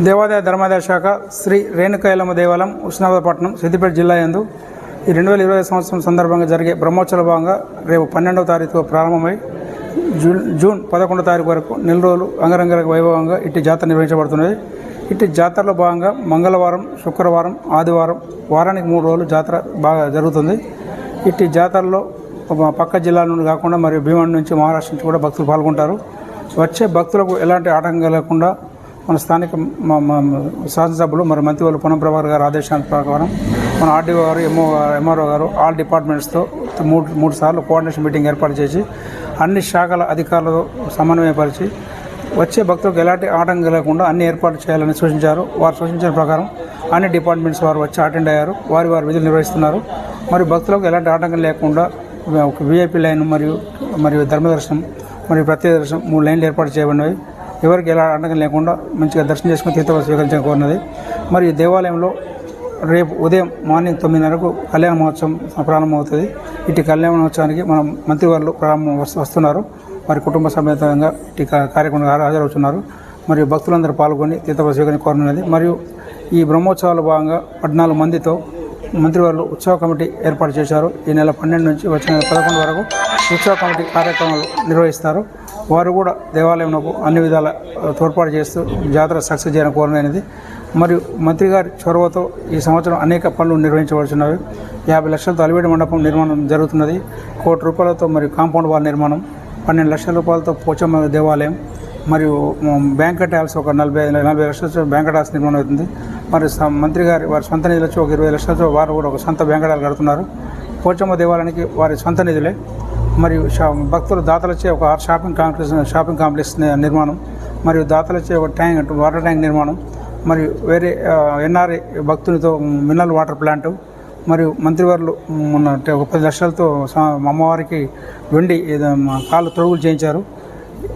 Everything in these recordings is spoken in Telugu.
దేవాదాయ ధర్మాదాయ శాఖ శ్రీ రేణుకైలమ్మ దేవాలయం ఉష్ణాబాదపట్నం సిద్దిపేట జిల్లా యందు ఈ రెండు వేల ఇరవై సంవత్సరం సందర్భంగా జరిగే బ్రహ్మోత్సవ భాగంగా రేపు పన్నెండవ తారీఖు ప్రారంభమై జూన్ జూన్ పదకొండవ తారీఖు వరకు నెల రోజులు అంగరంగ వైభవంగా ఇట్టి జాతర నిర్వహించబడుతున్నది. ఇట్టి జాతరలో భాగంగా మంగళవారం శుక్రవారం ఆదివారం వారానికి మూడు రోజులు జాతర బాగా జరుగుతుంది. ఇట్టి జాతరలో పక్క జిల్లాల నుండి కాకుండా మరియు భీమండి నుంచి మహారాష్ట్ర నుంచి కూడా భక్తులు పాల్గొంటారు. వచ్చే భక్తులకు ఎలాంటి ఆటంకం లేకుండా మన స్థానిక మా శాసనసభ్యులు మరి మంత్రివర్యులు పొన్నం ప్రభాకర్ గారు ఆదేశాల ప్రకారం మన RDO garu MO MRO garu all డిపార్ట్మెంట్స్తో మూడు మూడు సార్లు కోఆర్డినేషన్ మీటింగ్ ఏర్పాటు చేసి అన్ని శాఖల అధికారులతో సమన్వయపరిచి వచ్చే భక్తులకు ఎలాంటి ఆటంకం లేకుండా అన్ని ఏర్పాట్లు చేయాలని సూచించారు. వారు సూచించిన ప్రకారం అన్ని డిపార్ట్మెంట్స్ వారు వచ్చి అటెండ్ అయ్యారు. వారి వారి విధులు నిర్వహిస్తున్నారు. మరియు భక్తులకు ఎలాంటి ఆటంకం లేకుండా ఒక విఐపి లైన్ మరియు మరియు ధర్మదర్శనం మరియు ప్రత్యేక దర్శనం మూడు లైన్లు ఏర్పాటు చేయబడినవి. ఎవరికి ఎలా ఆటంకం లేకుండా మంచిగా దర్శనం చేసుకుని తీర్థవాలు స్వీకరించడం కోరినది. మరియు ఈ దేవాలయంలో రేపు ఉదయం మార్నింగ్ తొమ్మిదిన్నరకు కళ్యాణ మహోత్సవం ప్రారంభమవుతుంది. ఇటు కళ్యాణ మహోత్సవానికి మనం మంత్రివర్లు ప్రారంభం వస్తున్నారు. వారి కుటుంబ సమేతంగా ఇటు కా- కార్యక్రమం హాజరవుతున్నారు మరియు భక్తులందరూ పాల్గొని తీర్థవాలు స్వీకరించి కోరనున్నది మరియు ఈ బ్రహ్మోత్సవాల భాగంగా పద్నాలుగు మందితో మంత్రివర్లు ఉత్సవ కమిటీ ఏర్పాటు చేశారు. ఈ నెల పన్నెండు నుంచి వచ్చిన నెల పదకొండు వరకు ఉత్సవ కమిటీ కార్యక్రమాలు నిర్వహిస్తారు. వారు కూడా దేవాలయంలో అన్ని విధాల తోడ్పాటు చేస్తూ జాతర సక్సెస్ చేయడం కోరమైనది మరియు మంత్రి గారి చొరవతో ఈ సంవత్సరం అనేక పనులు నిర్వహించవలసినవి యాభై లక్షలతో అలివేడి మండపం నిర్మాణం జరుగుతున్నది. కోటి రూపాయలతో మరియు కాంపౌండ్ వాల్ నిర్మాణం పన్నెండు లక్షల రూపాయలతో పోచమ్మ దేవాలయం మరియు మ్, బ్యాంకెట్ హాల్స్ ఒక నలభై నలభై లక్షలతో బ్యాంకెట్ హాల్స్ నిర్మాణం అవుతుంది. మరి స- మంత్రి గారి వారి సొంత నిధులతో ఒక ఇరవై లక్షలతో వారు కూడా ఒక సొంత బ్యాంకెట్ హాల్ కడుతున్నారు. పోచమ్మ దేవాలయానికి వారి సొంత నిధులే. మరియు షా భక్తులు దాతలచే ఒక షాపింగ్ కాంప్లెక్స్ షాపింగ్ కాంప్లెక్స్ నిర్మాణం మరియు దాతలచే ఒక ట్యాంక్ వాటర్ ట్యాంక్ నిర్మాణం మరియు వేరే ఎన్ఆర్ఐ భక్తులతో మినరల్ వాటర్ ప్లాంట్ మరియు మంత్రివర్లు మొన్న ఒక పది లక్షలతో అమ్మవారికి వెండి కాళ్ళు తొడుగులు చేయించారు.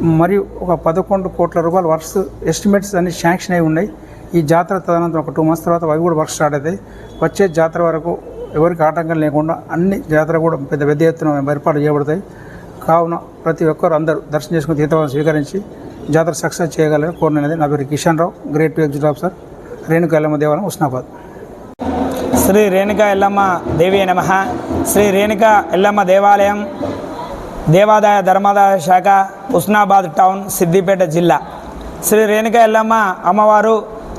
మరియు ఒక పదకొండు కోట్ల రూపాయల వర్క్స్ ఎస్టిమేట్స్ అన్ని శాంక్షన్ అయి ఉన్నాయి. ఈ జాతర తదనంతరం ఒక టూ మంత్స్ తర్వాత అవి కూడా వర్క్ స్టార్ట్ అవుతాయి. వచ్చే జాతర వరకు ఎవరికి ఆటంకం లేకుండా అన్ని జాతర కూడా పెద్ద పెద్ద ఎత్తున ఏర్పాటు చేయబడతాయి. కావున ప్రతి ఒక్కరు అందరూ దర్శనం చేసుకుని తీర్థవాదం స్వీకరించి జాతర సక్సెస్ చేయగలని కోరినది నా పేరు Kishan Rao grade two executive officer Renuka Yellamma దేవాలయం ఉస్నాబాద్. శ్రీ రేణుకా ఎల్లమ్మ దేవి నమ. శ్రీ రేణుకా ఎల్లమ్మ దేవాలయం దేవాదాయ ధర్మాదాయ శాఖ ఉస్నాబాద్ టౌన్ సిద్దిపేట జిల్లా. శ్రీ రేణుక ఎల్లమ్మ అమ్మవారు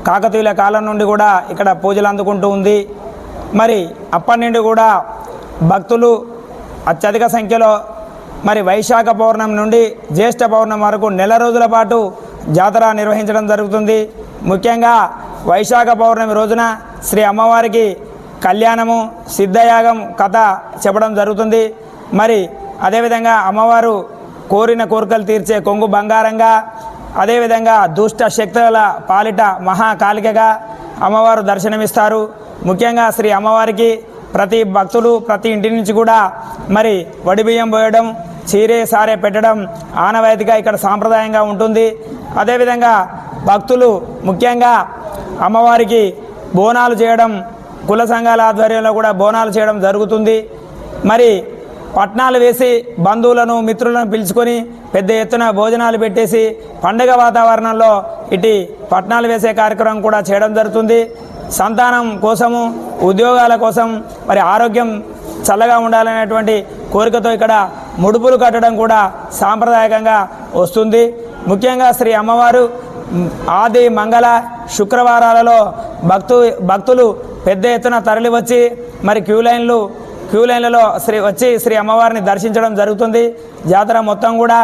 కాకతీయుల కాలం నుండి కూడా ఇక్కడ పూజలు అందుకుంటూ ఉంది. మరి అప్పటి నుండి కూడా భక్తులు అత్యధిక సంఖ్యలో మరి వైశాఖ పౌర్ణమి నుండి జ్యేష్ఠ పౌర్ణమి వరకు నెల రోజుల పాటు జాతర నిర్వహించడం జరుగుతుంది. ముఖ్యంగా వైశాఖ పౌర్ణమి రోజున శ్రీ అమ్మవారికి కళ్యాణము సిద్ధయాగం కథ చెప్పడం జరుగుతుంది. మరి అదేవిధంగా అమ్మవారు కోరిన కోరికలు తీర్చే కొంగు బంగారంగా అదేవిధంగా దుష్ట శక్తుల పాలిట మహాకాళికగా అమ్మవారు దర్శనమిస్తారు. ముఖ్యంగా శ్రీ అమ్మవారికి ప్రతి భక్తులు ప్రతి ఇంటి నుంచి కూడా మరి వడిబియ్యం పోయడం చీరే సారే పెట్టడం ఆనవాయితీగా ఇక్కడ సాంప్రదాయంగా ఉంటుంది. అదేవిధంగా భక్తులు ముఖ్యంగా అమ్మవారికి బోనాలు చేయడం కుల సంఘాల ఆధ్వర్యంలో కూడా బోనాలు చేయడం జరుగుతుంది. మరి పట్నాలు వేసి బంధువులను మిత్రులను పిలుచుకొని పెద్ద ఎత్తున భోజనాలు పెట్టేసి పండగ వాతావరణంలో ఇటు పట్నాలు వేసే కార్యక్రమం కూడా చేయడం జరుగుతుంది. సంతానం కోసము ఉద్యోగాల కోసం మరి ఆరోగ్యం చల్లగా ఉండాలనేటువంటి కోరికతో ఇక్కడ ముడుపులు కట్టడం కూడా సాంప్రదాయకంగా వస్తుంది. ముఖ్యంగా శ్రీ అమ్మవారు ఆది మంగళ శుక్రవారాలలో భక్తు భక్తులు పెద్ద ఎత్తున తరలి వచ్చి మరి క్యూ లైన్లు క్యూ లైన్లలో శ్రీ వచ్చి శ్రీ అమ్మవారిని దర్శించడం జరుగుతుంది. జాతర మొత్తం కూడా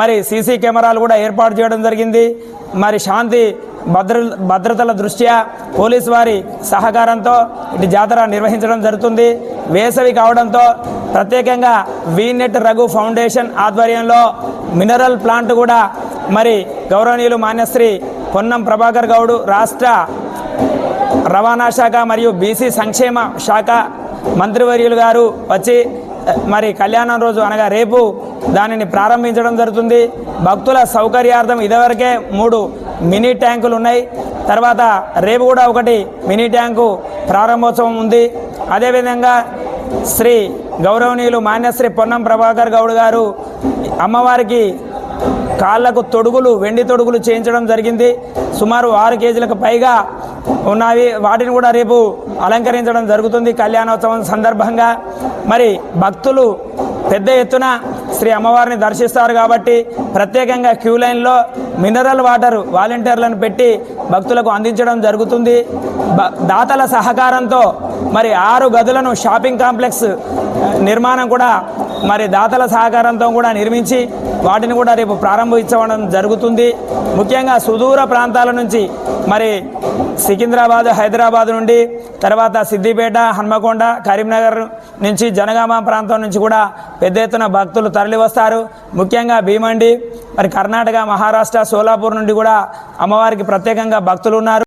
మరి సీసీ కెమెరాలు కూడా ఏర్పాటు చేయడం జరిగింది. మరి శాంతి భద్ర భద్రతల దృష్ట్యా పోలీసు వారి సహకారంతో ఇటు జాతర నిర్వహించడం జరుగుతుంది. వేసవి కావడంతో ప్రత్యేకంగా వీనెట్ రఘు ఫౌండేషన్ ఆధ్వర్యంలో మినరల్ ప్లాంట్ కూడా మరి గౌరవనీయులు మాన్యశ్రీ పొన్నం ప్రభాకర్ గౌడు రాష్ట్ర రవాణా శాఖ మరియు బీసీ సంక్షేమ శాఖ మంత్రివర్యులు గారు వచ్చి మరి కళ్యాణం రోజు అనగా రేపు దానిని ప్రారంభించడం జరుగుతుంది. భక్తుల సౌకర్యార్థం ఇదివరకే మూడు మినీ ట్యాంకులు ఉన్నాయి. తర్వాత రేపు కూడా ఒకటి మినీ ట్యాంకు ప్రారంభోత్సవం ఉంది. అదేవిధంగా శ్రీ గౌరవనీయులు మాన్యశ్రీ పొన్నం ప్రభాకర్ గౌడ్ గారు అమ్మవారికి కాళ్ళకు తొడుగులు వెండి తొడుగులు చేయించడం జరిగింది. సుమారు ఆరు కేజీలకు పైగా ఉన్నవి వాటిని కూడా రేపు అలంకరించడం జరుగుతుంది కళ్యాణోత్సవం సందర్భంగా. మరి భక్తులు పెద్ద ఎత్తున శ్రీ అమ్మవారిని దర్శిస్తారు కాబట్టి ప్రత్యేకంగా క్యూ లైన్లో మినరల్ వాటర్ వాలంటీర్లను పెట్టి భక్తులకు అందించడం జరుగుతుంది. బ- దాతల సహకారంతో మరి ఆరు గదులను షాపింగ్ కాంప్లెక్స్ నిర్మాణం కూడా మరి దాతల సహకారంతో కూడా నిర్మించి వాటిని కూడా రేపు ప్రారంభించడం జరుగుతుంది. ముఖ్యంగా సుదూర ప్రాంతాల నుంచి మరి సికింద్రాబాద్ హైదరాబాద్ నుండి తర్వాత సిద్దిపేట హన్మకొండ కరీంనగర్ నుంచి జనగామ ప్రాంతం నుంచి కూడా పెద్ద ఎత్తున భక్తులు తరలి వస్తారు ముఖ్యంగా భీమండి మరి కర్ణాటక మహారాష్ట్ర సోలాపూర్ నుండి కూడా అమ్మవారికి ప్రత్యేకంగా భక్తులు ఉన్నారు.